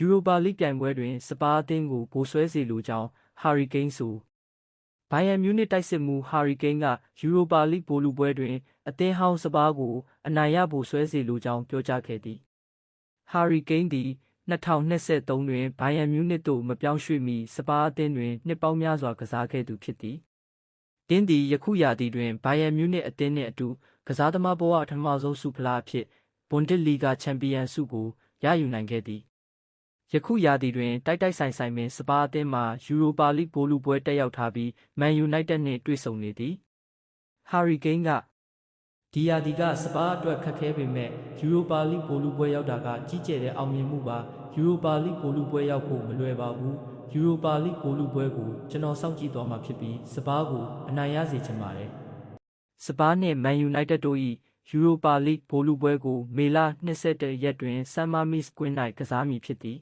ယူရိုပါလိပြိုင်ပွဲတွင် စပါးအသင်းကိုဗိုလ်ဆွဲစေလိုကြောင်းဟာရီကိန်းဆိုဘိုင်ယန်မြူနစ်တိုက်စစ်မှုဟာရီကိန်းကယူရိုပါလိဗိုလ်လူပွဲတွင် အသင်းဟောင်းစပါးကိုအနိုင်ရဗိုလ်ဆွဲစေလိုကြောင်းပြောကြားခဲ့သည်ဟာရီကိန်းသည်2023တွင်ဘိုင်ယန်မြူနစ်သို့မပြောင်းရွှေ့မီစပါးအသင်းတွင်နှစ်ပေါင်းများစွာကစားခဲ့သူဖြစ်သည်တင်းသည်ယခုရာသီတွင်ဘိုင်ယန်မြူနစ်အသင်းနှင့်အတူကစားသမားဘဝအထမဆုံးဆုဖလားအဖြစ်ဘွန်ဒစ်လီဂါချန်ပီယံဆုကိုရယူနိုင်ခဲ့သည် ယခုရာသီတွင် တိုက်တိုက်ဆိုင်ဆိုင်ပင် စပါးအသင်းမှယူရိုပါလိဗိုလ်လူပွဲတက်ရောက်ထားပြီး မန်ယူနိုက်တက်နှင့် တွေ့ဆုံနေသည် ဟာရီကိန်းကဒီယာဒီက စပါးအတွက်ခက်ခဲပေမဲ့ယူရိုပါလိဗိုလ်လူပွဲရောက်တာက ကြီးကျယ်တဲ့အောင်မြင်မှုပါယူရိုပါလိဗိုလ်လူပွဲရောက်ဖို့မလွယ်ပါဘူးယူရိုပါလိဗိုလ်လူပွဲကိုကျွန်တော်စောင့်ကြည့်သွားမှာဖြစ်ပြီးစပါးကိုအနိုင်ရစေချင်ပါတယ်စပါးနှင့်မန်ယူနိုက်တက်တို့၏ယူရိုပါလိဗိုလ်လူပွဲကိုမေလ22ရက်တွင်ဆမ်မာမစ်ကွင်း၌ကစားမည်ဖြစ်သည်